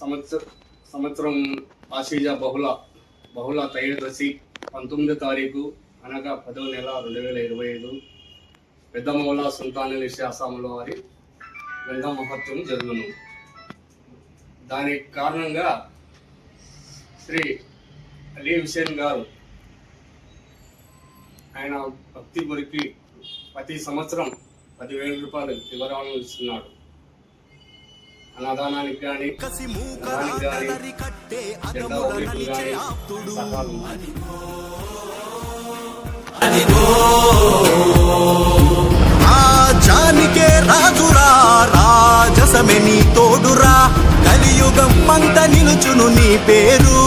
సంవత్సర సంవత్సరం ఆశీజ బహుళ బహుళ త్రయోదశి పంతొమ్మిది తారీఖు అనగా పదవ నెల రెండు వేల ఇరవై ఐదు పెద్దమౌల సుల్తానుల శాసముల వారి గంగా మహత్వం జరుగును. దానికి కారణంగా శ్రీ అలీ హుసేన్ గారు ఆయన భక్తి గురికి ప్రతి సంవత్సరం పదివేల రూపాయలు వివరాలను ఇస్తున్నాడు. అన్నదానానికి కానీ రాజానికే రాజురా రాజసమె నీ తోడురా. కలియుగం అంత నిలుచును నీ పేరు.